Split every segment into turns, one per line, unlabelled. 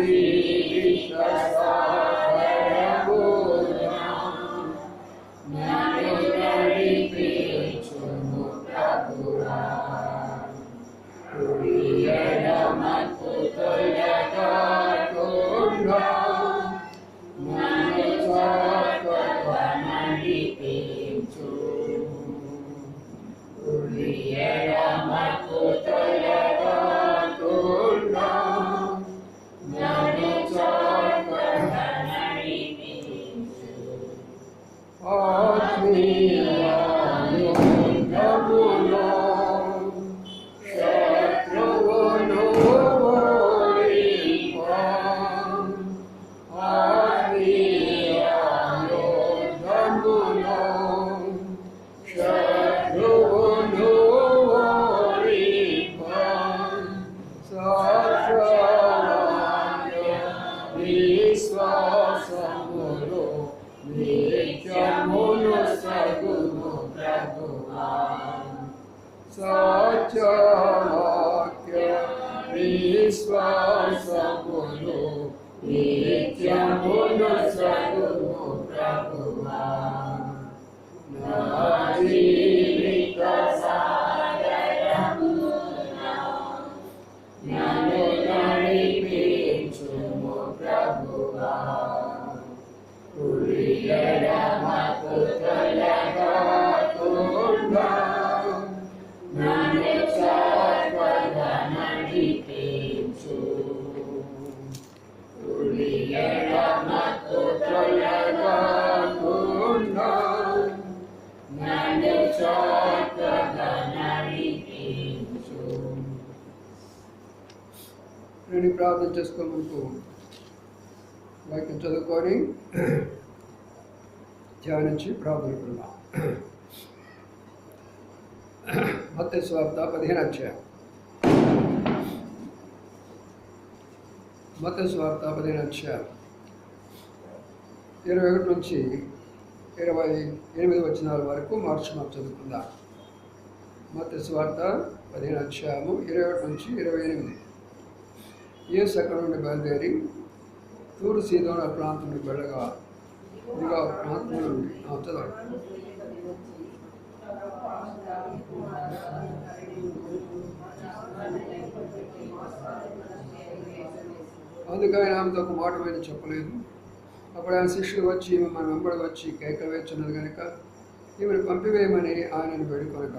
జీవిత నేను ప్రార్థన చేసుకోమనుకో వాక్యం చదువుకొని ధ్యానించి ప్రార్థన పెడదాం మత్స్య స్వార్థ పదిహేను అధ్యాయం. మత స్వార్థ పదిహేను అధ్యాయం. ఇరవై ఒకటి నుంచి ఇరవై ఎనిమిది వచనాల వరకు మార్చి మనం చదువుకుందాం. మత స్వార్థ పదిహేను అధ్యాయము ఇరవై ఒకటి నుంచి ఇరవై ఎనిమిది. ఏ అక్కడ నుండి బయలుదేరి తూరు సీదోన ప్రాంతం నుండి వెళ్ళగా ఇదిగా ప్రాంతం నుండి చదవండి. అందుకని ఆమెతో ఒక మాట మీద చెప్పలేదు. అప్పుడు ఆయన శిష్యులు వచ్చి మన వెంబడి వచ్చి కేకలు వేస్తున్నారు కనుక ఈమెను పంపివేయమని ఆయనను వేడుకొనక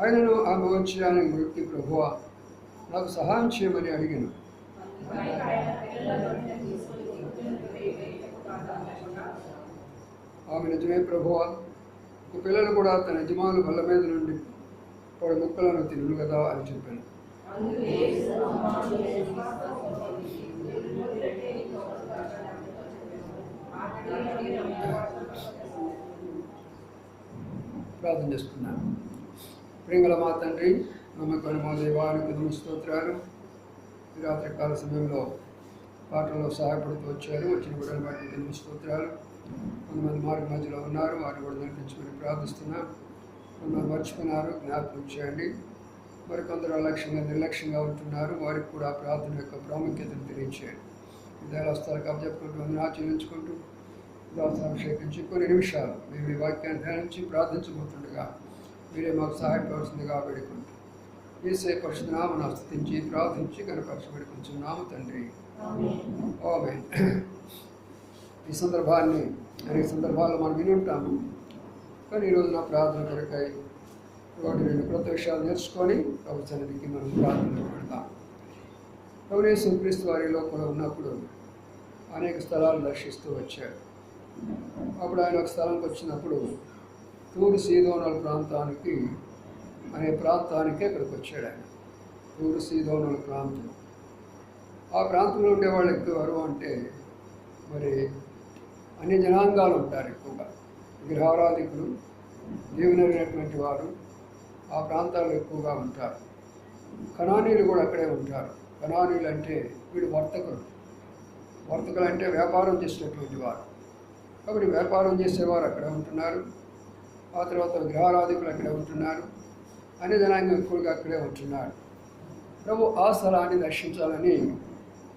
ఆయనను ఆమె వచ్చి ఆయన వ్యక్తి ప్రభువ నాకు సహాయం చేయమని అడిగాను. ఆమె నిజమే ప్రభువ పిల్లలు కూడా తన యజమానుల బల్ల మీద నుండి పడు ముక్కలను తినులు కదా అని చెప్పాను ప్రార్థన చేస్తున్నాను. ప్రింగల మా తండ్రి నమ్మకం మా దైవానికి నమ్మ స్తోత్రాలు. ఈ రాత్రికాల సమయంలో పాటల్లో సహాయపడుతూ వచ్చారు. వచ్చిన కూడా వాటికి నమ్మ స్తోత్రాలు. కొంతమంది మార్గ మధ్యలో ఉన్నారు. వారిని కూడా నడిపించమని ప్రార్థిస్తున్నాం. మర్చిపోయినారు జ్ఞాపకం చేయండి. మరి కొందరు అలక్ష్యంగా నిర్లక్ష్యంగా ఉంటున్నారు. వారికి కూడా ప్రార్థన యొక్క ప్రాముఖ్యతను తెలియచేయండి. దేవస్థాలకు అప్పచెప్పుకుంటూ వందన ఆచరించుకుంటూ దాన్ని అభిషేకించి కొన్ని నిమిషాలు మేము ఈ వాక్యాన్ని ధ్యానించి ప్రార్థించబోతుండగా మీరే మాకు సహాయపడాల్సిందిగా వేడుకుంటూ ఏసే పరిశుద్ధనామను స్థుతించి ప్రార్థించి కనపరచబడి కొంచెం నామ తండ్రి ఓమే ఈ సందర్భాన్ని అనేక సందర్భాల్లో మనం విని ఉంటాము. కానీ ఈరోజు నా ప్రార్థన కొరకాయి ఒకటి రెండు ప్రత్యక్షాలు విషయాలు నేర్చుకొని ప్రభుత్వానికి మనం ప్రార్థన పెడతాం. ప్రభునేశ్వర క్రీస్తు వారి లోపల ఉన్నప్పుడు అనేక స్థలాలు దర్శిస్తూ వచ్చాడు. అప్పుడు ఆయన ఒక స్థలంకి వచ్చినప్పుడు తూరు సీదోనల ప్రాంతానికి అనే ప్రాంతానికి అక్కడికి వచ్చాడు ఆయన. తూరు సీదోనల ప్రాంతం. ఆ ప్రాంతంలో ఉండే వాళ్ళు ఎక్కువ అంటే మరి అన్ని జనాంగాలు ఉంటారు ఎక్కువగా. విగ్రహారాధికులు దేవునైనటువంటి వారు ఆ ప్రాంతాల్లో ఎక్కువగా ఉంటారు. కణానీలు కూడా అక్కడే ఉంటారు. కణానీలు అంటే వీడు వర్తకులు వర్తకులు అంటే వ్యాపారం చేసినటువంటి వారు. కాబట్టి వ్యాపారం చేసేవారు అక్కడే ఉంటున్నారు. ఆ తర్వాత విగ్రహారాధికులు అక్కడే ఉంటున్నారు. అన్ని జనాంగం ఎక్కువగా అక్కడే ఉంటున్నారు. ప్రభు ఆ స్థలాన్ని దర్శించాలని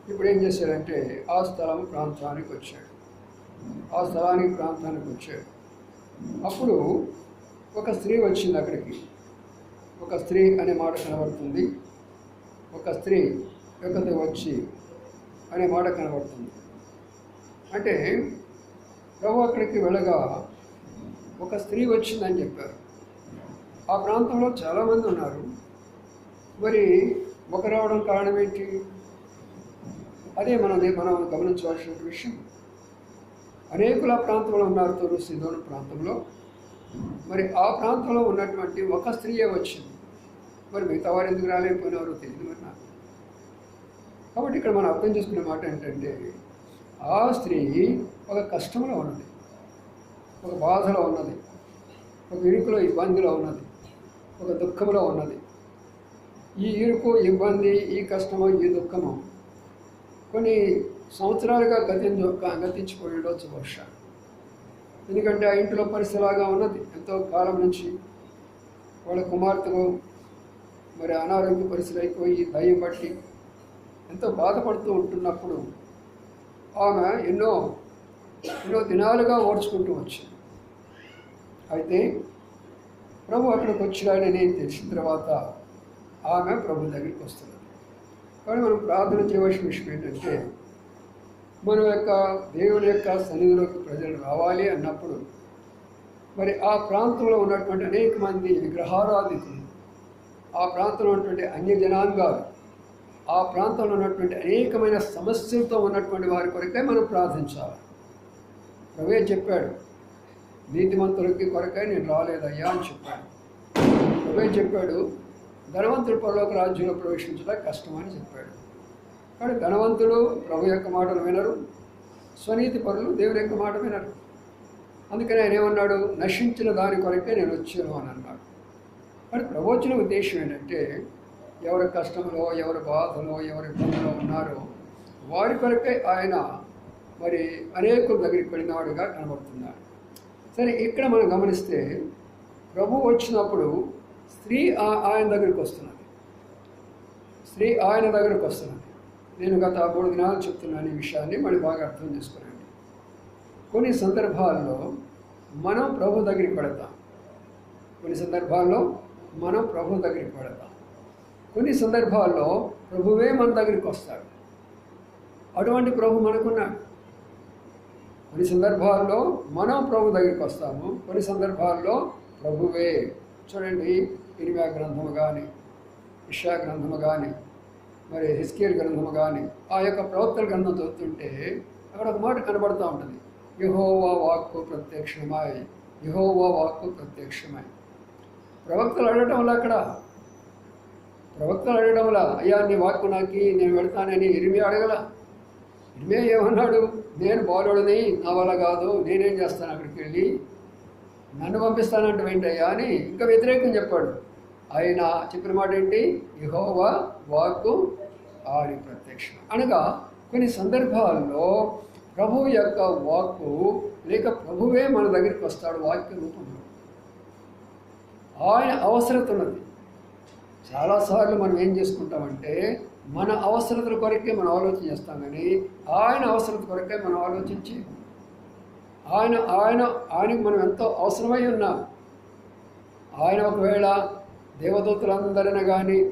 ఇప్పుడు ఏం చేశాడంటే ఆ స్థలం ప్రాంతానికి వచ్చాడు. ఆ స్థలానికి ప్రాంతానికి వచ్చాడు. అప్పుడు ఒక స్త్రీ వచ్చింది అక్కడికి. ఒక స్త్రీ అనే మాట కనబడుతుంది. ఒక స్త్రీ యొక్కతో వచ్చి అనే మాట కనబడుతుంది. అంటే ప్రభు అక్కడికి వెళ్ళగా ఒక స్త్రీ వచ్చిందని చెప్పారు. ఆ ప్రాంతంలో చాలామంది ఉన్నారు. మరి ఒక రావడం కారణం ఏంటి? అదే మనం మనం గమనించవలసిన విషయం. అనేకుల ప్రాంతంలో ఉన్నారు తూరు సిదోను ప్రాంతంలో. మరి ఆ ప్రాంతంలో ఉన్నటువంటి ఒక స్త్రీయే వచ్చింది. మరి మిగతా వారు ఎందుకు రాలేకపోయినారో తెలియదు మరి నాకు. కాబట్టి ఇక్కడ మనం అర్థం చేసుకునే మాట ఏంటంటే ఆ స్త్రీ ఒక కష్టంలో ఉన్నది. ఒక బాధలో ఉన్నది. ఒక ఇరుకులో ఇబ్బందిలో ఉన్నది. ఒక దుఃఖంలో ఉన్నది. ఈ ఇరుకు ఇబ్బంది ఈ కష్టము ఈ దుఃఖము కొన్ని సంవత్సరాలుగా గతి గతించిపోయి ఉండొచ్చు బహుశా ఎందుకంటే ఆ ఇంట్లో పరిస్థితిలాగా ఉన్నది? ఎంతో కాలం నుంచి వాళ్ళ కుమార్తెలు మరి అనారోగ్య పరిస్థితులు అయిపోయి దయ్యం బట్టి ఎంతో బాధపడుతూ ఉంటున్నప్పుడు ఆమె ఎన్నో ఎన్నో దినాలుగా ఓడ్చుకుంటూ వచ్చింది అయితే ప్రభు అక్కడికి నేను తెలిసిన తర్వాత ఆమె ప్రభు దగ్గరికి వస్తున్నది. కానీ మనం ప్రార్థన చేయవలసిన విషయం ఏంటంటే మన యొక్క దేవుని యొక్క సన్నిధిలోకి ప్రజలు రావాలి అన్నప్పుడు మరి ఆ ప్రాంతంలో ఉన్నటువంటి అనేక మంది విగ్రహారాధికులు ఆ ప్రాంతంలో ఉన్నటువంటి అన్య జనాంగాలు ఆ ప్రాంతంలో ఉన్నటువంటి అనేకమైన సమస్యలతో ఉన్నటువంటి వారి కొరకే మనం ప్రార్థించాలి. ప్రవే చెప్పాడు? నీతిమంతులకి కొరకే నేను రాలేదయ్యా అని చెప్పాడు. ప్రవే చెప్పాడు? ధనవంతుడు పరలోక రాజ్యంలో ప్రవేశించడం కష్టమని చెప్పాడు. కానీ ధనవంతులు ప్రభు యొక్క మాటలు వినరు. స్వనీతి పరులు దేవుని యొక్క మాట వినరు. అందుకని ఆయన ఏమన్నాడు? నశించిన దాని కొరకే నేను వచ్చాను అని అన్నాడు. కానీ ప్రభు వచ్చిన ఉద్దేశం ఏంటంటే ఎవరి కష్టంలో ఎవరి బాధలో ఎవరి ఇబ్బందులో ఉన్నారో వారి కొరకే ఆయన మరి అనేకుల దగ్గరికి వెళ్ళినవాడుగా కనబడుతున్నాడు సరే ఇక్కడ మనం గమనిస్తే ప్రభు వచ్చినప్పుడు స్త్రీ ఆ- ఆయన దగ్గరికి వస్తున్నది. స్త్రీ ఆయన దగ్గరికి వస్తున్నది. నేను గత మూడు దినాలు చెప్తున్నాను ఈ విషయాన్ని మళ్ళీ బాగా అర్థం చేసుకోనండి కొన్ని సందర్భాల్లో మనం ప్రభు దగ్గరికి పెడతాం. కొన్ని సందర్భాల్లో మనం ప్రభు దగ్గరికి పెడతాం. కొన్ని సందర్భాల్లో ప్రభువే మన దగ్గరికి వస్తాడు. అటువంటి ప్రభు మనకున్నాడు. కొన్ని సందర్భాల్లో మనం ప్రభు దగ్గరికి వస్తాము కొన్ని సందర్భాల్లో ప్రభువే. చూడండి ఇనిమా గ్రంథము కానీ ఇషా గ్రంథము కానీ మరి హిస్కేల్ గ్రంథము కానీ ఆ యొక్క ప్రవక్తల గ్రంథం చదువుతుంటే అక్కడ ఒక మాట కనబడుతూ ఉంటుంది. యహోవా వాక్కు ప్రత్యక్షమై యహోవా వాక్కు ప్రత్యక్షమై. ప్రవక్తలు అడగటం వల్ల అక్కడ ప్రవక్తలు అడగడం వల్ల అయ్యా నీ వాక్కు నాకి నేను వెళ్తానని ఇరిమే అడగల? ఇరిమే ఏమన్నాడు? నేను బాలుడిని నా వల్ల కాదు నేనేం చేస్తాను అక్కడికి వెళ్ళి? నన్ను పంపిస్తానంటే వెంటయ్యా అని ఇంకా వ్యతిరేకం చెప్పాడు. ఆయన చెప్పిన మాట ఏంటి యహోవా వాక్కు ఆది ప్రత్యక్ష. అనగా కొన్ని సందర్భాల్లో ప్రభు యొక్క వాక్కు లేక ప్రభువే మన దగ్గరికి వస్తాడు వాక్య రూపంలో. ఆయన అవసరత ఉన్నది చాలాసార్లు మనం ఏం చేసుకుంటామంటే మన అవసరతల కొరకే మనం ఆలోచన చేస్తాం కానీ ఆయన అవసరత కొరకే మనం ఆలోచించి ఆయన ఆయన ఆయనకు మనం ఎంతో అవసరమై ఉన్నాం. ఆయన ఒకవేళ దేవదూతలందరిని కానీ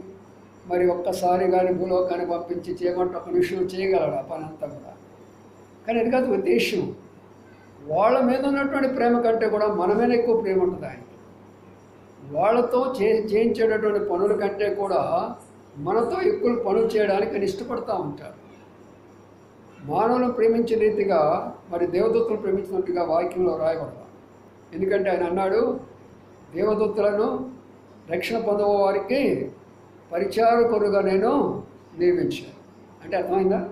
మరి ఒక్కసారి కానీ భూలోకాన్ని పంపించి చేయమంటే ఒక నిమిషం చేయగలడు? ఆ పని కూడా. కానీ అది కాదు ఉద్దేశం వాళ్ళ మీద ఉన్నటువంటి ప్రేమ కంటే కూడా మన మీద ఎక్కువ ప్రేమ ఉంటుంది ఆయనకి. వాళ్ళతో చే చేయించేటటువంటి పనుల కంటే కూడా మనతో ఎక్కువ పనులు చేయడానికి ఆయన ఇష్టపడుతూ ఉంటారు మానవులను ప్రేమించే రీతిగా మరి దేవదత్తులు ప్రేమించినట్టుగా వాక్యంలో రాయబడతాం ఎందుకంటే ఆయన అన్నాడు దేవదత్తులను రక్షణ పొందవ వారికి పరిచారకులుగా నేను నియమించాను. అంటే అర్థమైందా?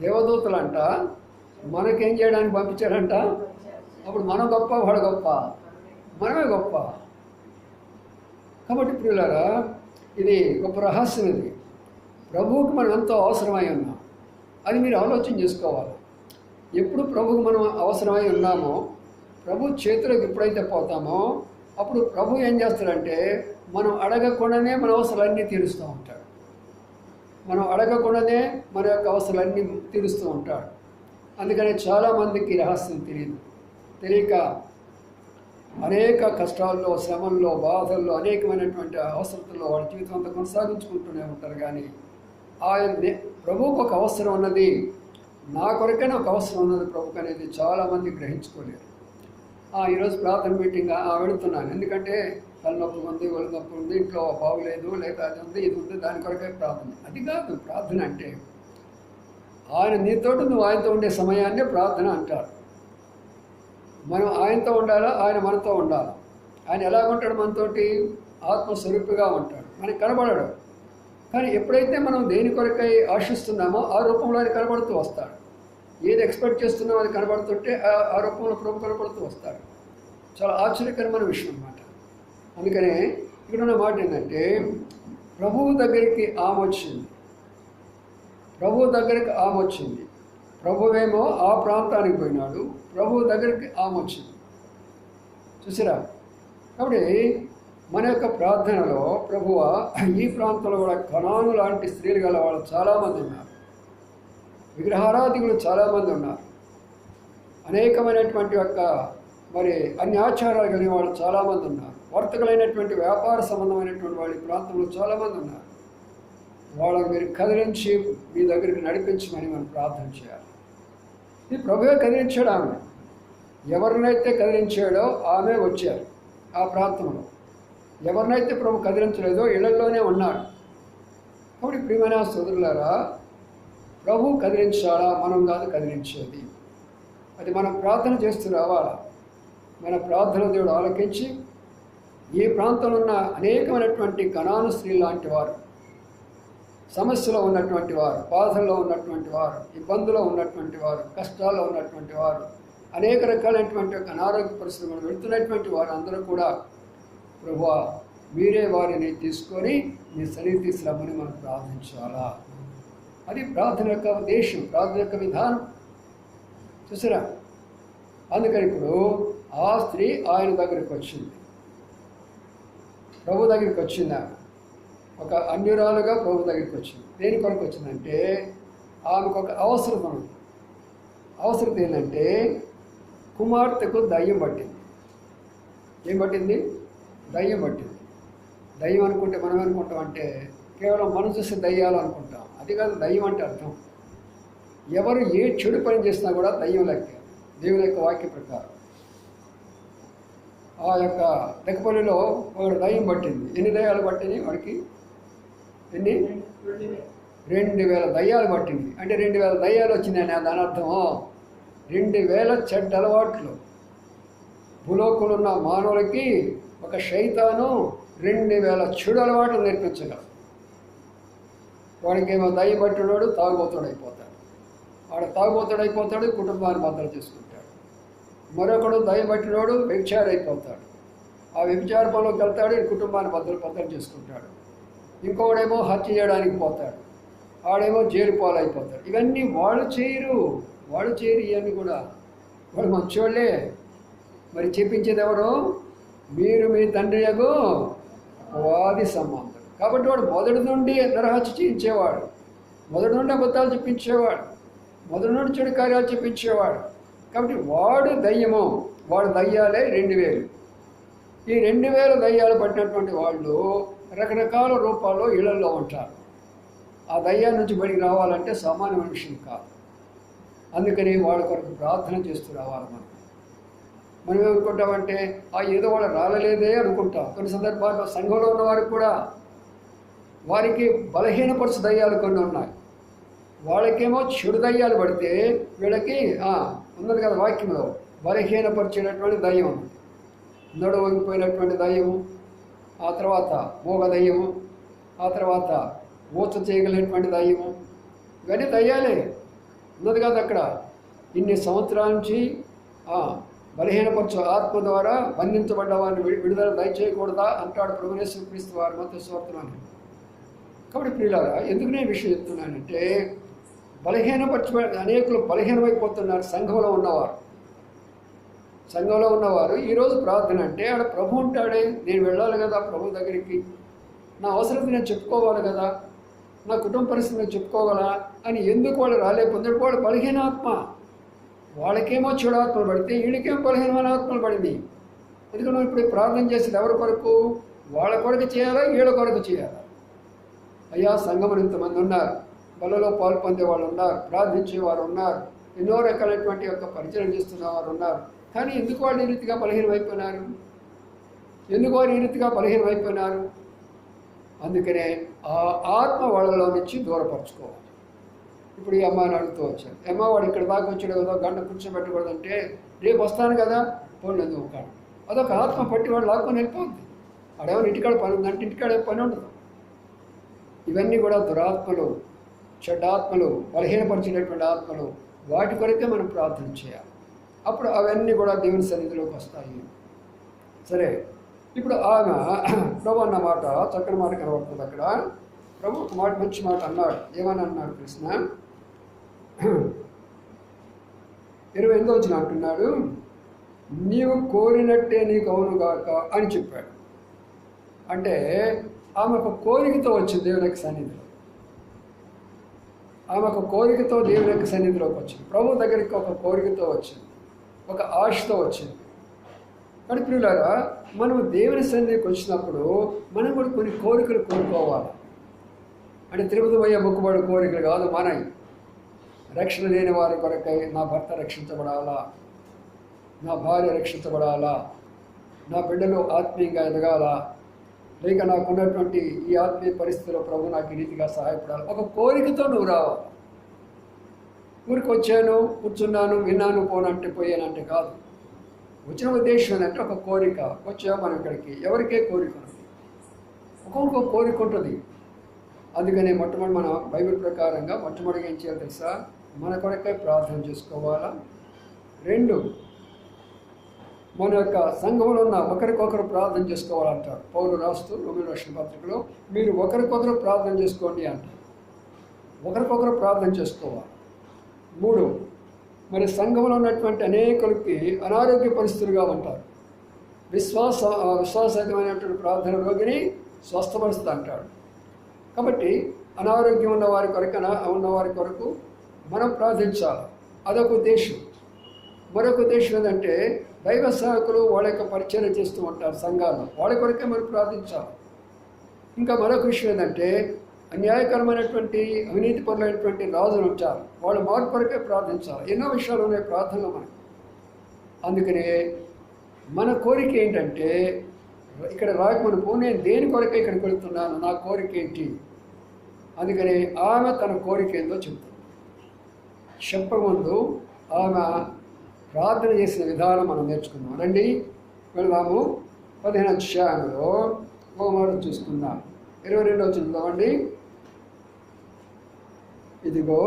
దేవదూతలంట మనకేం చేయడానికి పంపించారంట? అప్పుడు మనం గొప్ప వాడు గొప్ప. మనమే గొప్ప. కాబట్టి ప్రియులారా ఇది గొప్ప రహస్యం ఇది. ప్రభువుకి మనం ఎంతో అవసరమై ఉన్నాం. అది మీరు ఆలోచన చేసుకోవాలి. ఎప్పుడు ప్రభువుకు మనం అవసరమై ఉన్నామో ప్రభు చేతిలోకి ఎప్పుడైతే పోతామో అప్పుడు ప్రభు ఏం చేస్తాడంటే మనం అడగకుండానే మన అవసరాలన్నీ తీరుస్తూ ఉంటాడు. మనం అడగకుండానే మన యొక్క అవసరాలన్నీ తీరుస్తూ ఉంటాడు. అందుకని చాలామందికి రహస్యం తెలియదు. తెలియక అనేక కష్టాల్లో శ్రమంలో బాధల్లో అనేకమైనటువంటి అవసరతల్లో వాళ్ళ జీవితం అంతా కొనసాగించుకుంటూనే ఉంటారు. కానీ ఆయన ప్రభువుకు ఒక అవసరం ఉన్నది నా కొరకైనా ఒక అవసరం ఉన్నది ప్రభుకు అనేది చాలామంది గ్రహించుకోలేరు. ఆ, ఈరోజు ప్రార్థన మీటింగ్ ఆ, వెళుతున్నాను ఎందుకంటే తలనొప్పి ఉంది ఒళ్ళు నొప్పి ఉంది ఇంట్లో బాగులేదు లేదా అది ఉంది ఇది ఉంది దాని కొరకే ప్రార్థన. అది కాదు ప్రార్థన అంటే ఆయన నీతోటి నువ్వు ఆయనతో ఉండే సమయాన్ని ప్రార్థన అంటారు. మనం ఆయనతో ఉండాలా? ఆయన మనతో ఉండాలి? ఆయన ఎలా ఉంటాడు మనతోటి? ఆత్మస్వరూపిగా ఉంటాడు. మనకి కనబడడు. కానీ ఎప్పుడైతే మనం దేని కొరకై ఆశిస్తున్నామో ఆ రూపంలో ఆయన కనబడుతూ వస్తాడు. ఏది ఎక్స్పెక్ట్ చేస్తున్నామో అది కనబడుతుంటే ఆ- ఆ రూపంలో ప్రభు కనబడుతూ వస్తాడు. చాలా ఆశ్చర్యకరమైన విషయం అన్నమాట. అందుకనే ఇక్కడ ఉన్న మాట ఏంటంటే ప్రభువు దగ్గరికి ఆమె వచ్చింది. ప్రభువు దగ్గరికి ఆమె వచ్చింది. ప్రభువేమో ఆ ప్రాంతానికి పోయినాడు. ప్రభువు దగ్గరికి ఆమె వచ్చింది. చూసిరా? కాబట్టి మన యొక్క ప్రార్థనలో ప్రభువ ఈ ప్రాంతంలో కూడా కణాను లాంటి స్త్రీలు గల వాళ్ళు చాలామంది ఉన్నారు. విగ్రహారాధికులు చాలామంది ఉన్నారు. అనేకమైనటువంటి యొక్క మరి అన్ని ఆచారాలు కలిగిన వాళ్ళు చాలామంది ఉన్నారు. వర్తకులైనటువంటి వ్యాపార సంబంధమైనటువంటి వాళ్ళ ఈ ప్రాంతంలో చాలామంది ఉన్నారు. వాళ్ళకి మీరు కదిలించి మీ దగ్గరికి నడిపించమని మనం ప్రార్థన చేయాలి. ఇది ప్రభువే కదిలించాడు ఆమె ఎవరినైతే కదిలించాడో ఆమె వచ్చారు ఆ ప్రాంతంలో. ఎవరినైతే ప్రభు కదిలించలేదో ఇళ్ళలోనే ఉన్నాడు. కాబట్టి ప్రియమైన సోదరులారా ప్రభు కదిలించాలా మనం కాదు కదిలించేది. అది మనం ప్రార్థన చేస్తూ రావాలా? మన ప్రార్థన దేవుడు ఆలకించి ఈ ప్రాంతంలో ఉన్న అనేకమైనటువంటి కణాను స్త్రీ లాంటి వారు సమస్యలో ఉన్నటువంటి వారు బాధల్లో ఉన్నటువంటి వారు ఇబ్బందులో ఉన్నటువంటి వారు కష్టాల్లో ఉన్నటువంటి వారు అనేక రకాలైనటువంటి యొక్క అనారోగ్య పరిస్థితులు వెళుతున్నటువంటి వారు అందరూ కూడా ప్రభువా మీరే వారిని తీసుకొని మీ సన్నిధి తీసుకురమ్మని మనం ప్రార్థించాలా? అది ప్రార్థన యొక్క ఉద్దేశం ప్రార్థన యొక్క విధానం. చూసారా? అందుకని ఇప్పుడు ఆ స్త్రీ ఆయన దగ్గరికి వచ్చింది. ప్రభు దగ్గరికి వచ్చింది ఆమె ఒక అన్యురాలుగా ప్రభు దగ్గరికి వచ్చింది. దేని కొరకు వచ్చిందంటే ఆమెకు ఒక అవసరం ఉంది. అవసరం ఏంటంటే కుమార్తెకు దయ్యం పట్టింది. ఏం పట్టింది? దయ్యం పట్టింది. దయ్యం అనుకుంటే మనం అనుకుంటాం అంటే కేవలం మనం చూసే దయ్యాలు అనుకుంటాం. అది కాదు దయ్యం అంటే అర్థం. ఎవరు ఏ చెడు పని చేసినా కూడా దయ్యం లెక్క. దేవుని యొక్క వాక్య ప్రకారం. ఆ యొక్క లెక్కపల్లిలో వాడు దయ్యం పట్టింది. ఎన్ని దయ్యాలు పట్టినాయి వాడికి? ఎన్ని? రెండు వేల దయ్యాలు పట్టింది. అంటే రెండు వేల దయ్యాలు వచ్చినాయని దాని అర్థం రెండు వేల చెడ్డ అలవాట్లు. భూలోకులున్న మానవులకి ఒక శైతాను రెండు వేల చెడు అలవాట్లు నేర్పించగలరు వాడికేమో దయ్యం పట్టినాడు తాగుబోతుడు అయిపోతాడు. వాడు తాగుబోతుడు అయిపోతాడు కుటుంబాన్ని భద్రత చేసుకుంటాడు. మరొకడు దయబట్టినోడు వ్యభిచారైపోతాడు. ఆ వ్యభిచార వెళ్తాడు ఈ కుటుంబాన్ని భద్ర భద్రం చేసుకుంటాడు. ఇంకోడేమో హత్య చేయడానికి పోతాడు. వాడేమో జైలు పాలైపోతాడు. ఇవన్నీ వాళ్ళు చేయరు. వాళ్ళు చేయరు ఇవన్నీ కూడా. వాళ్ళు మంచోళ్ళే. మరి చెప్పించేది ఎవరు? మీరు మీ తండ్రి యొక్క వాది సంబంధం కాబట్టి వాడు మొదటి నుండి నరహత్య చేయించేవాడు. మొదటి నుండి అబద్ధాలు చెప్పించేవాడు. మొదటి నుండి చెడు కార్యాలు చెప్పించేవాడు. కాబట్టి వాడు దయ్యము వాడు దయ్యాలే రెండు వేలు. ఈ రెండు వేల దయ్యాలు పట్టినటువంటి వాళ్ళు రకరకాల రూపాల్లో ఇళ్ళలో ఉంటారు. ఆ దయ్యాల నుంచి బయటికి రావాలంటే సామాన్య విషయం కాదు. అందుకని వాళ్ళ కొరకు ప్రార్థన చేస్తూ రావాలి మనం. మనం ఏమనుకుంటామంటే ఆ ఏదో వాళ్ళు రాలలేదే అనుకుంటాం. కొన్ని సందర్భాల్లో సంఘంలో ఉన్న వారికి కూడా వారికి బలహీనపరుచు దయ్యాలు కొన్ని ఉన్నాయి. వాళ్ళకేమో చెడు దయ్యాలు పడితే వీళ్ళకి ఉన్నది కదా వాక్యంలో బలహీనపరిచేటటువంటి దయ్యం. నడువంగిపోయినటువంటి దయ్యము. ఆ తర్వాత మోగ దయ్యము ఆ తర్వాత ఊచ చేయగలిగినటువంటి దయ్యము. ఇవన్నీ దయ్యాలే. ఉన్నది కదా అక్కడ. ఇన్ని సంవత్సరాల నుంచి బలహీనపరచు ఆత్మ ద్వారా బంధించబడ్డ వారిని విడి- విడుదల దయచేయకూడదా అంటాడు ప్రభునేశ్వర క్రీస్తు వారి మొత్తం స్వార్థనాన్ని. కాబట్టి ప్రియులారా ఎందుకు నేను విషయం చెప్తున్నానంటే బలహీనపరచ అనేకులు బలహీనమైపోతున్నారు. సంఘంలో ఉన్నవారు. సంఘంలో ఉన్నవారు ఈరోజు ప్రార్థన అంటే ఆడ ప్రభు ఉంటాడే నేను వెళ్ళాలి కదా ప్రభు దగ్గరికి. నా అవసరం నేను చెప్పుకోవాలి కదా. నా కుటుంబ పరిస్థితి నేను చెప్పుకోగలరా అని ఎందుకు వాళ్ళు రాలేకపోతే వాళ్ళు బలహీన ఆత్మ. వాళ్ళకేమో చెడు ఆత్మలు పడితే వీళ్ళకేమో బలహీనమైన ఆత్మలు పడింది ఎందుకంటే నువ్వు ఇప్పుడు ప్రార్థన చేసేది ఎవరి కొరకు? వాళ్ళ కొరకు చేయాలా? వీళ్ళ కొరకు చేయాలా? అయ్యా సంఘములు ఇంతమంది ఉన్నారు. కళలో పాలు పొందే వాళ్ళు ఉన్నారు ప్రార్థించే వారు ఉన్నారు ఎన్నో రకాలైనటువంటి యొక్క పరిచయం చేస్తున్న వారు ఉన్నారు కానీ ఎందుకు వాళ్ళు ఈ రీతిగా బలహీనం అయిపోయినారు ఎందుకు వారు ఈ రీతిగా బలహీనం అయిపోయినారు అందుకనే ఆ ఆత్మ వాళ్ళలో నుంచి దూరపరచుకోవాలి. ఇప్పుడు ఈ అమ్మాయిని అడుగుతూ వచ్చాను అమ్మ వాడు ఇక్కడ దాకా వచ్చాడు కదా గంట కూర్చోబెట్టకూడదంటే రేపు వస్తాను కదా పోండి ఒక అదొక ఆత్మ పట్టి వాడు లాక్కొని వెళ్ళిపోద్ది. వాడేమో ఇంటికాడ పని ఉందంటే ఇంటికాడ పని ఉండదు. ఇవన్నీ కూడా దురాత్మలు. చెడ్డాత్మలు బలహీనపరిచినటువంటి ఆత్మలు వాటి కొరకే మనం ప్రార్థన చేయాలి. అప్పుడు అవన్నీ కూడా దేవుని సన్నిధిలోకి వస్తాయి. సరే ఇప్పుడు ఆమె ప్రభు అన్న మాట చక్కని మాట కనబడుతుంది అక్కడ. ప్రభు ఒక మాట మంచి మాట అన్నాడు. ఏమని అన్నాడు కృష్ణ ఇరవై ఎనిమిదో వచ్చిన అంటున్నాడు నీవు కోరినట్టే నీకు అవునుగాక అని చెప్పాడు. అంటే ఆమె ఒక కోరికతో వచ్చింది దేవునికి సన్నిధిలో. ఆమె ఒక కోరికతో దేవుని యొక్క సన్నిధిలోకి వచ్చింది. ప్రభు దగ్గరికి ఒక కోరికతో వచ్చింది. ఒక ఆశతో వచ్చింది. కానీ ప్రియులారా మనం దేవుని సన్నిధికి వచ్చినప్పుడు మనం కూడా కొన్ని కోరికలు కోరుకోవాలి. అంటే తిరుపతి పోయే మొక్కుబడి కోరికలు కాదు మనవి. రక్షణ లేని వారి కొరకై నా భర్త రక్షించబడాలా? నా భార్య రక్షించబడాలా? నా బిడ్డలు ఆత్మీయంగా ఎదగాల? లేక నాకున్నటువంటి ఈ ఆత్మీయ పరిస్థితిలో ప్రభు నాకు ఈ రీతిగా సహాయపడాలి. ఒక కోరికతో నువ్వు రావాలి ఊరికి వచ్చాను కూర్చున్నాను విన్నాను పోనంటే పోయానంటే కాదు. వచ్చిన ఉద్దేశం అంటే ఒక కోరిక. వచ్చా మనం ఇక్కడికి. ఎవరికే కోరిక? ఉంది ఒక్కొక్క కోరిక ఉంటుంది. అందుకని మొట్టమొదటి మన బైబిల్ ప్రకారంగా మొట్టమొదటిగా ఏం చేయాలి తెలుసా? మన కొరకే ప్రార్థన చేసుకోవాలా? రెండు మన యొక్క సంఘంలో ఉన్న ఒకరికొకరు ప్రార్థన చేసుకోవాలంటారు. పౌరు రాస్తూ రోమిల రక్షణ పత్రికలో మీరు ఒకరికొకరు ప్రార్థన చేసుకోండి అంటారు. ఒకరికొకరు ప్రార్థన చేసుకోవాలి. మూడు మరి సంఘంలో ఉన్నటువంటి అనేకులకి అనారోగ్య పరిస్థితులుగా ఉంటారు. విశ్వాస విశ్వాసమైనటువంటి ప్రార్థన రోగిని స్వస్థపరుస్తుంది అంటాడు కాబట్టి అనారోగ్యం ఉన్న వారి కొరకు అనా ఉన్న వారి కొరకు మనం ప్రార్థించాలి. అదొక ఉద్దేశం. మరొక ఉద్దేశం ఏంటంటే దైవ సేవకులు వాళ్ళ యొక్క పరిచయం చేస్తూ ఉంటారు సంఘాలు. వాళ్ళ కొరకే మరి ప్రార్థించాలి. ఇంకా మరొక విషయం ఏంటంటే అన్యాయకరమైనటువంటి అవినీతి పరులైనటువంటి రాజులు ఉంటారు. వాళ్ళ మార్పు కొరకే ప్రార్థించాలి. ఎన్నో విషయాలు ఉన్నాయి ప్రార్థనలో మనకి. అందుకనే మన కోరిక ఏంటంటే ఇక్కడ రాకమునుపు నేను దేని కొరకే ఇక్కడికి వెళుతున్నాను నా కోరిక ఏంటి? అందుకని ఆమె తన కోరిక ఏందో చెబుతుంది చెప్పముందు ఆమె ప్రార్థన చేసిన విధానం మనం నేర్చుకుందాం. రండి వెళదాము. పదిహేను అధ్యాయంలో ఓ మాట చూసుకుందాం. ఇరవై రెండవ చూద్దామండి ఇదిగో.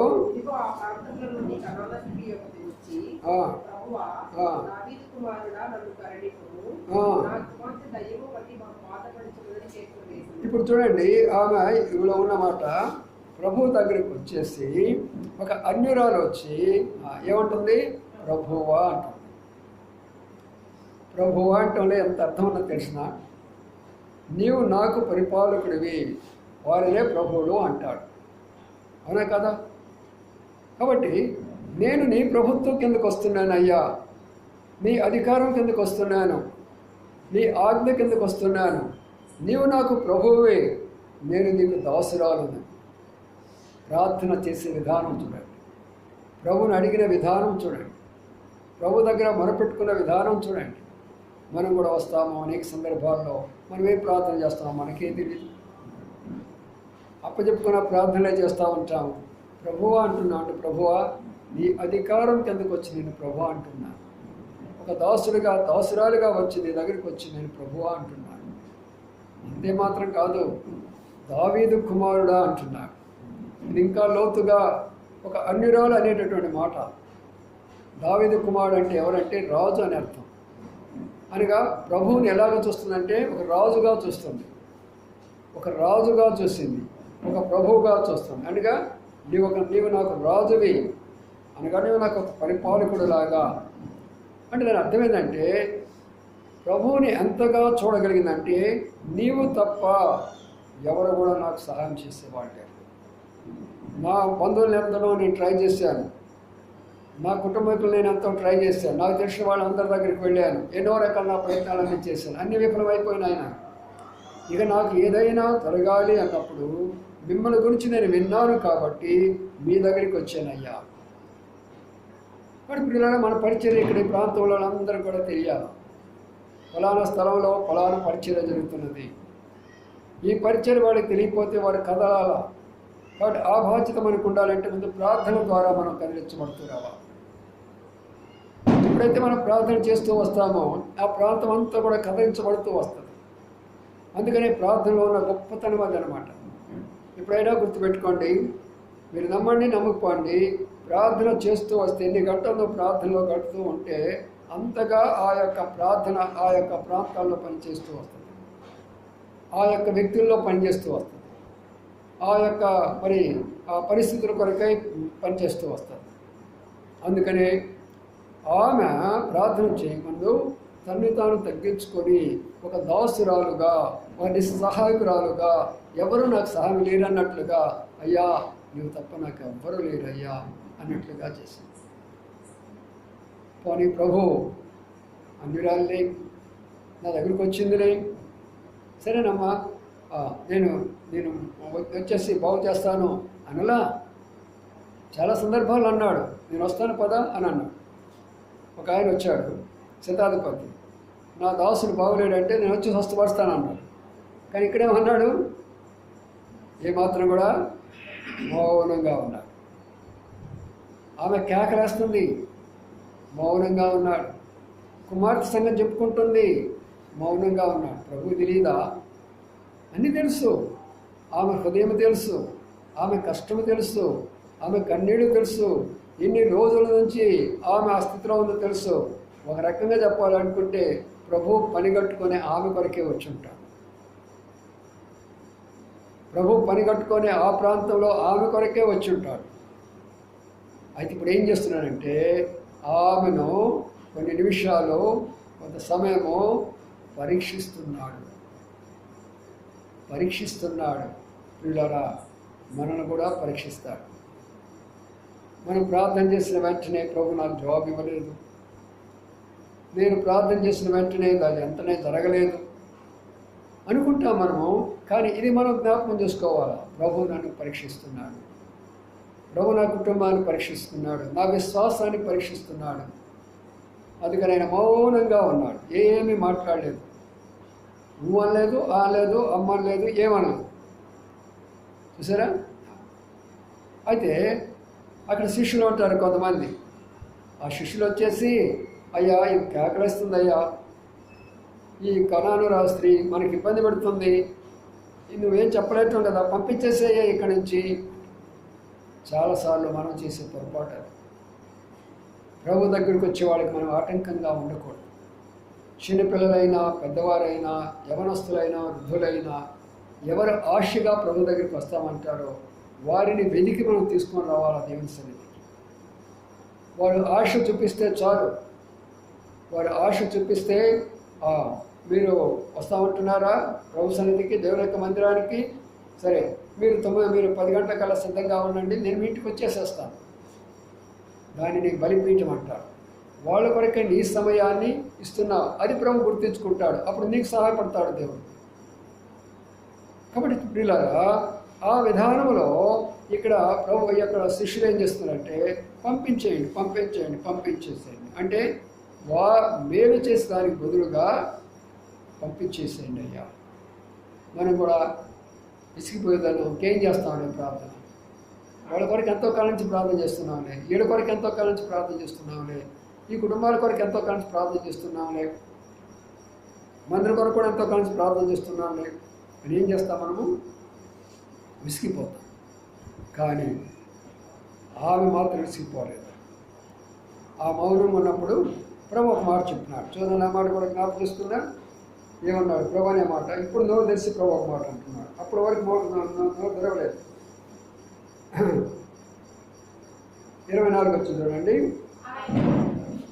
ఇప్పుడు చూడండి ఆమె ఇవిలో ఉన్నమాట ప్రభు దగ్గరికి వచ్చేసి ఒక అన్యురాలు వచ్చి ఏమంటుంది? ప్రభువా అంటుంది ప్రభువా అంటే ఎంత అర్థం ఉన్నది తెలిసిన నీవు నాకు పరిపాలకుడివి వారినే ప్రభువులు అంటాడు. అవునా కదా? కాబట్టి నేను నీ ప్రభుత్వం కిందకు వస్తున్నాను అయ్యా. నీ అధికారం కిందకు వస్తున్నాను. నీ ఆజ్ఞ కిందకు వస్తున్నాను. నీవు నాకు ప్రభువే. నేను నీకు దాసురాలను. ప్రార్థన చేసే విధానం చూడండి. ప్రభుని అడిగిన విధానం చూడండి. ప్రభు దగ్గర మొరపెట్టుకున్న విధానం చూడండి. మనం కూడా వస్తాము అనేక సందర్భాల్లో. మనం ఏం ప్రార్థన చేస్తామో మనకేం తెలియదు అప్పచెప్పుకున్న ప్రార్థనలే చేస్తూ ఉంటాము. ప్రభువా అంటున్నా అంటే ప్రభువా నీ అధికారం కిందకు వచ్చి నేను ప్రభువా అంటున్నాను ఒక దాసుడిగా దాసురాలుగా వచ్చి నీ దగ్గరికి వచ్చి నేను ప్రభువా అంటున్నాను అంతే మాత్రం కాదు దావీదు కుమారుడా అంటున్నాడు ఇది ఇంకా లోతుగా ఒక అన్యురాలు అనేటటువంటి మాట. దావేది కుమారుడు అంటే ఎవరంటే రాజు అని అర్థం. అనగా ప్రభువుని ఎలాగ చూస్తుందంటే ఒక రాజుగా చూస్తుంది. ఒక రాజుగా చూసింది. ఒక ప్రభువుగా చూస్తుంది. అనగా నీవు ఒక నీవు నాకు రాజువి. అనగా నీవు నాకు ఒక పరిపాలకుడు లాగా అంటే దాని అర్థం ఏంటంటే ప్రభువుని ఎంతగా చూడగలిగిందంటే నీవు తప్ప ఎవరు కూడా నాకు సహాయం చేసేవాళ్ళు లేరు. నా బంధువులు ఎంతనో నేను ట్రై చేశాను. నా కుటుంబీకులు నేను ఎంతో ట్రై చేశాను. నాకు తెలిసిన వాళ్ళందరి దగ్గరికి వెళ్ళాను. ఎన్నో రకాల నా ప్రయత్నాలన్నీ చేశాను. అన్ని విఫలమైపోయినాయన. ఇక నాకు ఏదైనా జరగాలి అన్నప్పుడు మిమ్మల్ని గురించి నేను విన్నాను కాబట్టి మీ దగ్గరికి వచ్చానయ్యా. మరి పిల్లలు మన పరిచయం ఇక్కడ ఈ ప్రాంతంలో అందరూ కూడా తెలియాలి. ఫలానా స్థలంలో ఫలానా పరిచయం జరుగుతున్నది. ఈ పరిచయం వాళ్ళకి తెలియకపోతే వారు కదలాలా? కాబట్టి ఆ బాధ్యత మనకు ఉండాలంటే ముందు ప్రార్థన ద్వారా మనం కదిలించబడుతూ రావాలి. ఎప్పుడైతే మనం ప్రార్థన చేస్తూ వస్తామో ఆ ప్రాంతం అంతా కూడా కదిలించబడుతూ వస్తుంది. అందుకనే ప్రార్థనలో ఉన్న గొప్పతనం అదనమాట. ఎప్పుడైనా గుర్తుపెట్టుకోండి మీరు నమ్మండి నమ్ముకోండి ప్రార్థన చేస్తూ వస్తే ఎన్ని గంటల్లో ప్రార్థనలో గడుపుతూ ఉంటే అంతగా ఆ యొక్క ప్రార్థన ఆ యొక్క ప్రాంతాల్లో పనిచేస్తూ వస్తుంది. ఆ యొక్క వ్యక్తుల్లో పనిచేస్తూ వస్తుంది. ఆ యొక్క మరి ఆ పరిస్థితుల కొరకై పనిచేస్తూ వస్తారు. అందుకనే ఆమె ప్రార్థన చేయకుండా తన్ని తాను తగ్గించుకొని ఒక దాసురాలుగా ఒక నిస్సహాయకురాలుగా ఎవరు నాకు సహాయం లేరన్నట్లుగా అయ్యా నువ్వు తప్ప నాకు ఎవ్వరూ లేరయ్యా అన్నట్లుగా చేసింది. పోనీ ప్రభు అన్నిరాలే నా దగ్గరికి వచ్చిందిలే సరేనమ్మా నేను నేను వచ్చేసి బాగు చేస్తాను అనలా చాలా సందర్భాలు అన్నాడు. నేను వస్తాను పదా అని అన్నాడు. ఒక ఆయన వచ్చాడు శతాధిపతి నా దాసుడు బాగులేడంటే నేను వచ్చి స్వస్థపరుస్తాను అన్నాడు. కానీ ఇక్కడేమన్నాడు ఏమాత్రం కూడా మౌనంగా ఉన్నాడు. ఆమె కేకలేస్తుంది మౌనంగా ఉన్నాడు. కుమార్తె సంగతి చెప్పుకుంటుంది. మౌనంగా ఉన్నాడు. ప్రభు తెలియదా అన్నీ తెలుసు. ఆమె హృదయం తెలుసు ఆమె కష్టము తెలుసు ఆమె కన్నీళ్ళు తెలుసు ఎన్ని రోజుల నుంచి ఆమె ఆ స్థితిలో ఉందో తెలుసు. ఒక రకంగా చెప్పాలనుకుంటే ప్రభు పనిగట్టుకునే ఆమె కొరకే వచ్చుంటాడు ప్రభు పనిగట్టుకొని ఆ ప్రాంతంలో ఆమె కొరకే వచ్చుంటాడు అయితే ఇప్పుడు ఏం చేస్తున్నాడంటే ఆమెను కొన్ని నిమిషాలు కొంత సమయము పరీక్షిస్తున్నాడు. పరీక్షిస్తున్నాడు. పిల్లరా మనను కూడా పరీక్షిస్తాడు. మనం ప్రార్థన చేసిన వెంటనే ప్రభు నాకు జవాబు ఇవ్వలేదు. నేను ప్రార్థన చేసిన వెంటనే దాని ఎంతనే జరగలేదు అనుకుంటాం మనము కానీ ఇది మనం జ్ఞాపకం చేసుకోవాలి? ప్రభు నన్ను పరీక్షిస్తున్నాడు. ప్రభు నా కుటుంబాన్ని పరీక్షిస్తున్నాడు. నా విశ్వాసాన్ని పరీక్షిస్తున్నాడు. అందుకని ఆయన మౌనంగా ఉన్నాడు. ఏమీ మాట్లాడలేదు. ఊ అనలేదు ఆ లేదు అమ్మ లేదు ఏమనలేదు చూసారా? అయితే అక్కడ శిష్యులు ఉంటారు కొంతమంది. ఆ శిష్యులు వచ్చేసి అయ్యా ఇది కేకలేస్తుంది అయ్యా ఈ కణాను స్త్రీ మనకి ఇబ్బంది పెడుతుంది. నువ్వేం చెప్పలేటం కదా పంపించేసేయ ఇక్కడి నుంచి. చాలాసార్లు మనం చేసే పొరపాటు ప్రభు దగ్గరికి వచ్చే వాళ్ళకి మనం ఆటంకంగా ఉండకూడదు. చిన్నపిల్లలైనా పెద్దవారైనా యవనస్తులైనా వృద్ధులైనా ఎవరు ఆశగా ప్రభు దగ్గరికి వస్తామంటారో వారిని వెలికి మనం తీసుకొని రావాలా దేవుని సన్నిధికి? వారు ఆశ చూపిస్తే చాలు. వారు ఆశ చూపిస్తే మీరు వస్తామంటున్నారా ప్రభు సన్నిధికి దేవుని యొక్క మందిరానికి? సరే మీరు తొమ్మిది మీరు పది గంటల కల్లా సిద్ధంగా ఉండండి నేను మీ ఇంటికి వచ్చేసేస్తాను. దానిని బలిపీఠం అంటారు. వాళ్ళ కొరకే నీ సమయాన్ని ఇస్తున్నావు అది ప్రభు గుర్తించుకుంటాడు. అప్పుడు నీకు సహాయపడతాడు దేవుడు. కాబట్టి ప్రియులారా ఆ విధానంలో ఇక్కడ ప్రభు యొక్క శిష్యులు ఏం చేస్తున్నారంటే పంపించేయండి పంపించేయండి పంపించేసేయండి. అంటే వా మేలు చేసే దానికి బదులుగా పంపించేసేయండి అయ్యా. మనం కూడా విసిగిపోయేదాన్ని ఇంకేం చేస్తామని ప్రార్థన? వాళ్ళ కొరకు ఎంతో కాలం నుంచి ప్రార్థన చేస్తున్నాంలే. వీళ్ళ కొరకు ఎంతో కాలం నుంచి ప్రార్థన చేస్తున్నాంలే. ఈ కుటుంబాల కొరకు ఎంతో కాలం ప్రార్థన చేస్తున్నాంలే. మందిరం కొరకు కూడా ఎంతో కలిసి ప్రార్థన చేస్తున్నాంలే. అని ఏం చేస్తాం మనము? విసిగిపోతాం. కానీ ఆమె మాత్రం విసిగిపోలేదు. ఆ మౌనం ఉన్నప్పుడు ప్రభు ఒక మాట చెప్తున్నాడు చూడండి ఆ మాట కూడా జ్ఞాపకం చేస్తున్నా ఏమన్నాడు? ప్రభు అనే మాట. ఇప్పుడు నోరు తెలిసి ప్రభు ఒక మాట అంటున్నాడు. అప్పటి వరకు నోరు నోరు తెరవలేదు. ఇరవై నాలుగు వచ్చింది చూడండి.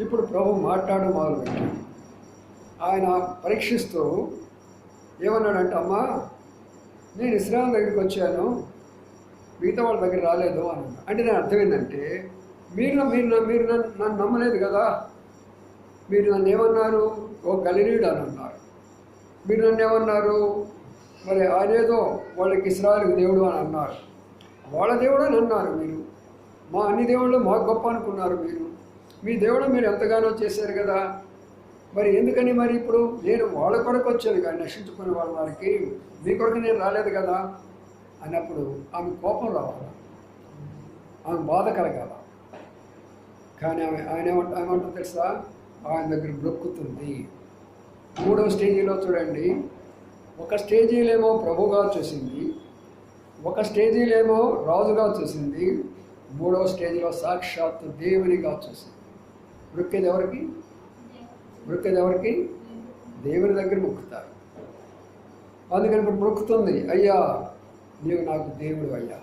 ఇప్పుడు ప్రభు మాట్లాడడం మొదలుపెట్టాడు ఆయన పరీక్షిస్తూ ఏమన్నాడంటే అమ్మా నేను ఇస్రాయల్ దగ్గరికి వచ్చాను మిగతా వాళ్ళ దగ్గర రాలేదు అని అంటే నేను అర్థం ఏంటంటే మీరు మీరు మీరు నన్ను నన్ను నమ్మలేదు కదా? మీరు నన్ను ఏమన్నారు? ఓ గలినీయుడు అని అన్నారు. మీరు నన్ను ఏమన్నారు? మరి అదేదో వాళ్ళకి ఇస్రాయల్కి దేవుడు అని అన్నారు. వాళ్ళ దేవుడు అని అన్నారు మీరు. మా అన్ని దేవుళ్ళు మాకు గొప్ప అనుకున్నారు మీరు. మీ దేవుడు మీరు ఎంతగానో చేశారు కదా. మరి ఎందుకని మరి ఇప్పుడు నేను వాళ్ళ కొరకు వచ్చాను కానీ నశించుకునే వాళ్ళ వారికి మీ కొరకు నేను రాలేదు కదా అన్నప్పుడు ఆమె కోపం రావాలి? ఆమె బాధ కలగాల? కానీ ఆమె ఆయన ఏమంట ఏమంటుంది తెలుసా? ఆయన దగ్గర బ్రొక్కుతుంది. మూడవ స్టేజీలో చూడండి. ఒక స్టేజీలేమో ప్రభుగా చూసింది ఒక స్టేజీలేమో రాజుగా చూసింది మూడవ స్టేజీలో సాక్షాత్తు దేవునిగా చూసింది మొక్కేది ఎవరికి? మొక్కేది ఎవరికి? దేవుని దగ్గర మొక్కుతారు. అందుకని ఇప్పుడు మొక్కుతుంది అయ్యా నీవు నాకు దేవుడు అయ్యా.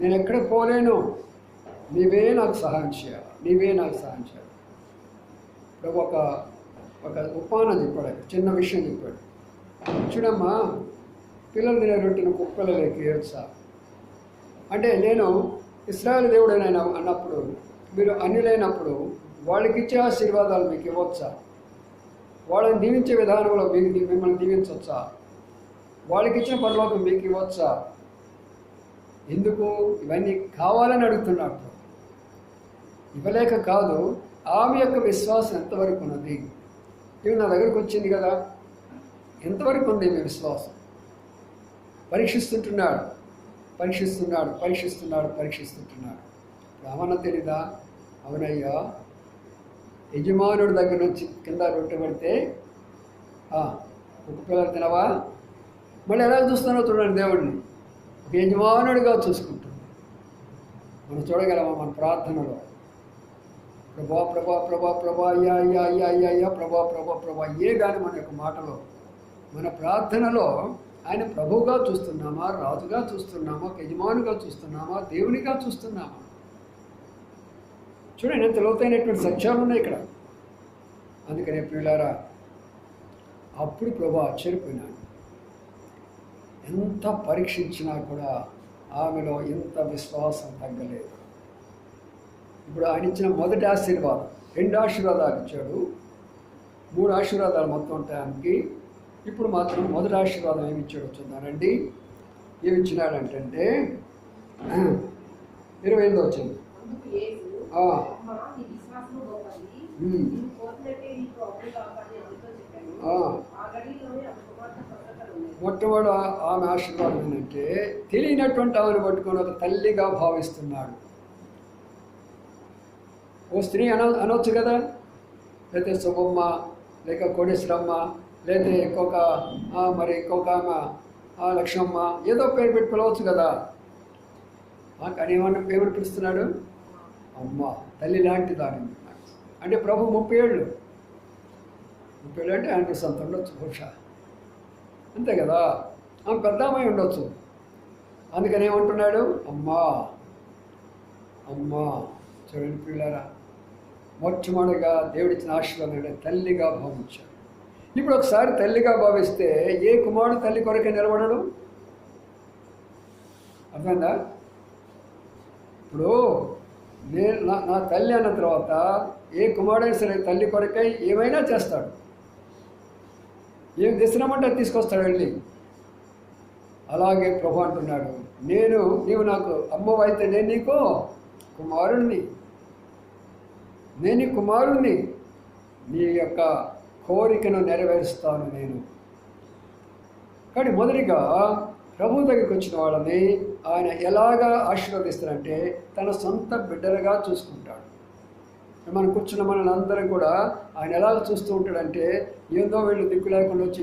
నేను ఎక్కడ పోలేను. నీవే నాకు సహాయం చేయాలి. నీవే నాకు సహాయం చేయాలి. ఇప్పుడు ఒక ఒక ఉపానం చెప్పాడు చిన్న విషయం చెప్పాడు. చూడమ్మా పిల్లలు తినే రొట్టెను కుక్కలలోకి ఏడ్చా అంటే నేను ఇస్రాయల్ దేవుడైన అన్నప్పుడు మీరు అన్యులైనప్పుడు వాళ్ళకి ఇచ్చే ఆశీర్వాదాలు మీకు ఇవ్వచ్చా? వాళ్ళని దీవించే విధానంలో మీకు మిమ్మల్ని దీవించవచ్చా వాళ్ళకి ఇచ్చిన పరలోకం మీకు ఇవ్వచ్చా? ఎందుకు? ఇవన్నీ కావాలని అడుగుతున్నాడు ఇవ్వలేక కాదు ఆమె యొక్క విశ్వాసం ఎంతవరకు ఉన్నది? ఇవి నా దగ్గరకు వచ్చింది కదా. ఎంతవరకు ఉంది మీ విశ్వాసం? పరీక్షిస్తుంటున్నాడు. పరీక్షిస్తున్నాడు పరీక్షిస్తున్నాడు పరీక్షిస్తుంటున్నాడు. రామన్న తెలీదా? అవునయ్యా. యజమానుడి దగ్గర నుంచి కింద రొట్టె పడితే ఒక పిల్లలు తినవా? మళ్ళీ ఎలా చూస్తున్నావు చూడండి దేవుడిని ఒక యజమానుడిగా చూసుకుంటుంది మనం చూడగలమా మన ప్రార్థనలో? ప్రభా ప్రభా ప్రభా ప్రభా అయ్యా అయ్యా అయ్యా అయ్యా అయ్యా ప్రభా ప్రభా ప్రభా ఏ కానీ మన యొక్క మాటలో మన ప్రార్థనలో ఆయన ప్రభువుగా చూస్తున్నామా? రాజుగా చూస్తున్నామా? యజమానుగా చూస్తున్నామా? దేవునిగా చూస్తున్నామా? చూడండి ఎంత లోతైనటువంటి సత్యాలు ఉన్నాయి ఇక్కడ. అందుకనే ప్రియులారా అప్పుడు ప్రభు ఆశ్చర్యపోయినాడు. ఎంత పరీక్షించినా కూడా ఆమెలో ఎంత విశ్వాసం తగ్గలేదు. ఇప్పుడు ఆయన ఇచ్చిన మొదటి ఆశీర్వాదం రెండు ఆశీర్వాదాలు ఇచ్చాడు. మూడు ఆశీర్వాదాలు మొత్తం ఉంటాయి ఇప్పుడు మాత్రం మొదటి ఆశీర్వాదం ఏమి ఇచ్చాడు చూద్దానండి ఏమి ఇచ్చినాడంటే ఇరవై ఎనిమిది వచ్చింది మొట్టమొదటి ఆమె ఆశీర్వాదం ఏంటంటే తెలియనటువంటి ఆమెను పట్టుకొని ఒక తల్లిగా భావిస్తున్నాడు. ఓ స్త్రీ అన అనొచ్చు కదా? లేకపోతే శుభమ్మ లేక కోడేశ్వరమ్మ లేకపోతే ఇంకొక మరి ఇంకొక ఆమె లక్ష్మమ్మ ఏదో పేరు పెట్టి పిలవచ్చు కదా? కానీ ఏమన్నా ఏమని పిలుస్తున్నాడు? అమ్మ తల్లి లాంటి దాని అంటే ప్రభు ముప్పై ఏళ్ళు. ముప్పై ఏళ్ళు అంటే ఆయన సంత ఉండొచ్చు బహుశా. అంతే కదా? ఆమె పెద్ద అమ్మాయి ఉండొచ్చు. అందుకని ఏమంటున్నాడు? అమ్మా అమ్మా చూడండి పిల్లరా మొట్టమొదటిగా దేవుడిచ్చిన ఆశీర్వాదం తల్లిగా భావించాడు ఇప్పుడు ఒకసారి తల్లిగా భావిస్తే ఏ కుమారుడు తల్లి కొరకే నిలబడడు? అర్థమైందా? ఇప్పుడు నేను నా నా తల్లి అన్న తర్వాత ఏ కుమారుడైనా సరే తల్లి కొరకై ఏమైనా చేస్తాడు. ఏం తెచ్చినామంటే అది తీసుకొస్తాడు వెళ్ళి. అలాగే ప్రభు అంటున్నాడు నేను నీవు నాకు అమ్మవైతే నేను నీకు కుమారుణ్ణి. నేను కుమారుణ్ణి. నీ యొక్క కోరికను నెరవేరుస్తాను నేను. కానీ మొదటిగా ప్రభు దగ్గరికి వచ్చిన వాళ్ళని ఆయన ఎలాగా ఆశీర్వదిస్తారంటే తన సొంత బిడ్డలుగా చూసుకుంటాడు. మనం కూర్చున్న మనల్ని అందరం కూడా ఆయన ఎలా చూస్తూ ఉంటాడంటే ఏందో వీళ్ళు దిక్కు లేకుండా వచ్చి